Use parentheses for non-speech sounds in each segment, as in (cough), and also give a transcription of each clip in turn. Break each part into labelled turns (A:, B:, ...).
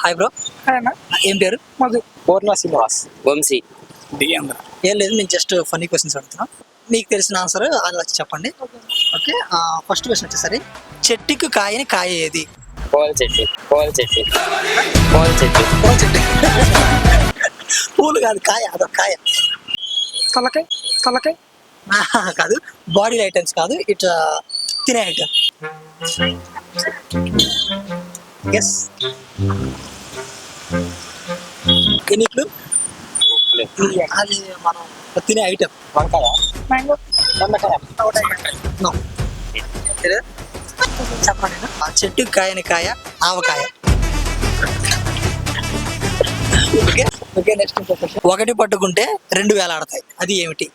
A: Hi bro. ఏం పేరు?
B: మధు.
C: పూర్ణ శ్రీనివాస్.
D: వంశీ.
B: దిగేంద్ర
A: ఏం లేదు నేను జస్ట్ ఫన్నీ క్వశ్చన్స్ అడుగుతున్నా. మీకు తెలిసిన ఆన్సర్ అది వచ్చి చెప్పండి. ఓకే ఫస్ట్ క్వశ్చన్ వచ్చేసరి చెట్టుకు కాయని కాయ ఏది?
D: పోల్ చెట్టు పోల్ చెట్టు పోల్ చెట్టు.
A: పూల చెట్టు. పూలు కాదు కాయ అదొక కాయ.
B: తలకాయ తలకాయ.
A: కాదు బాడీ ఐటమ్స్ కాదు ఇట్లా తినే ఐటమ్ ఎస్ ఎన్నిట్లు అది మనం తినే ఐటమ్
C: వంకాయ.
B: మ్యాంగో
C: దొండకాయ
A: చెప్పండి. ఆ చెట్టు కాయని కాయ ఆవకాయ. ఓకే ఓకే నెక్స్ట్ ఒకటి పట్టుకుంటే రెండు వేలాడతాయి. అది ఏమిటి?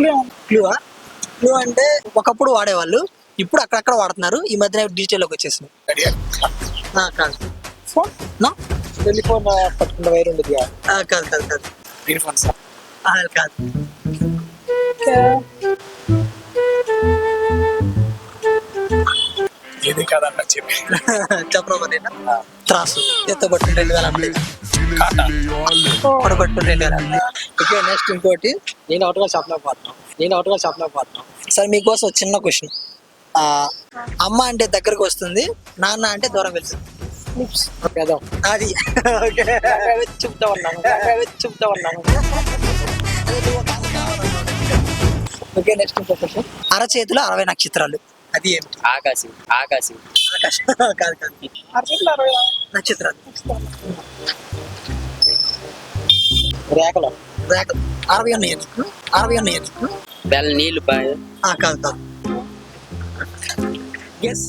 B: పులిహోర
A: క్లూవా? క్లూ అంటే ఒకప్పుడు వాడేవాళ్ళు ఇప్పుడు అక్కడక్కడ వాడుతున్నారు. ఈ మధ్యన డిజిటల్లోకి వచ్చేసింది. ఆ, కాదు.
B: ఫోన్
A: నో
C: టెలిఫోన్ పట్టుకున్న వైర్ ఉండదు కదా.
A: కాదు కాదు కాదు.
B: ఇయర్ ఫోన్ సార్
A: ఆ, కాదు.
B: ఇది కాదన్న చెప్పి.
A: నేను? త్రాసు. ఎత్తబట్టు రెండు వేల పొడబట్టు రెండు వేల ఓకే నెక్స్ట్ ఇంకోటి.
C: నేను ఒకటిగా షాప్లోకి పోతున్నాను నేను ఒకటిగా షాప్లోకి పోతున్నాను
A: సరే మీకోసం ఒక చిన్న క్వశ్చన్ అమ్మ అంటే దగ్గరకు వస్తుంది నాన్న అంటే దూరం వెళ్తుంది. అది ఓకే
C: చెప్తా ఉన్నాను చెప్తా ఉన్నాను
A: ఓకే నెక్స్ట్ ఇంకో క్వశ్చన్ అరచేతిలో అరవై నక్షత్రాలు. అది ఏమిటి?
D: ఆకాశం ఆకాశం.
A: ఆకాశం. (laughs) కాదు కాదు.
B: అరచేతులు అరవై
A: నక్షత్రాలు.
C: రేఖలు.
A: రేఖ అరవై ఉన్నాయి నీకు? అరవై ఉన్నాయి నీకు?
D: బెల్ల నీళ్ళు బాగా
A: ఆ, కాదు కాదు ఎస్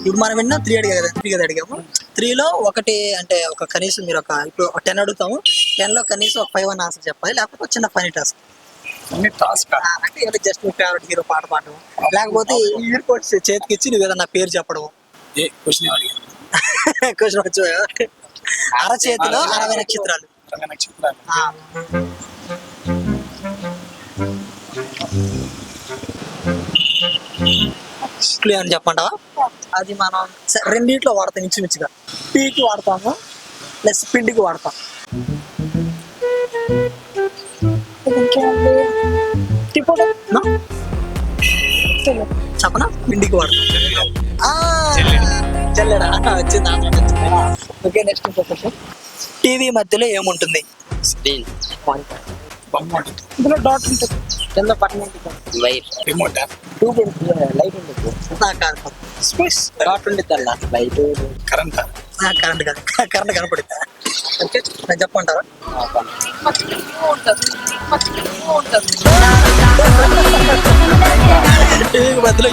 A: ఇప్పుడు మనం విన్నా త్రీ అడిగా కదా త్రీ కదా అడిగాము. త్రీలో ఒకటి అంటే ఒక కనీసం మీరు ఒక ఇప్పుడు టెన్ అడుగుతాము. టెన్లో కనీసం ఒక ఫైవ్ అని ఆన్సర్ చెప్పాలి. లేకపోతే ఒక చిన్న ఫనీ టాస్క్ అంటే ఏదో జస్ట్ మీ ఫేవరెట్ హీరో పాట పాడడం. లేకపోతే ఇయర్ పోడ్స్ చేతికి ఇచ్చి నువ్వు ఏదన్నా పేరు చెప్పడం.
B: క్వశ్చన్
A: క్వశ్చన్ వచ్చి అరచేతిలో అరవై నక్షత్రాలు
B: నాకు చెప్తాను.
A: క్లూ అని చెప్పంటావా అది మనం రెండిట్లో వాడతాం ఇంచుమించుగా. టీకి వాడతాము ప్లస్ పిండికి వాడతాం? చెప్పనా? పిండికి వాడతాం. ఆ, జల్లెడా వచ్చింది ఓకే నెక్స్ట్ ఇంకో క్వశ్చన్ టీవీ మధ్యలో ఏముంటుంది?
D: స్క్రీన్.
B: ఇందులో డాట్ ఉంటుంది
C: కింద పట్టణం ఉంటుంది
D: వైర్.
B: రిమోట్?
C: ట్యూబ్ లైట్ ఉంటుంది
B: space?
C: Dot light.
B: Current?
A: Current current కనపడిందా okay నేను చెప్పంటారా టీవీకి మధ్యలో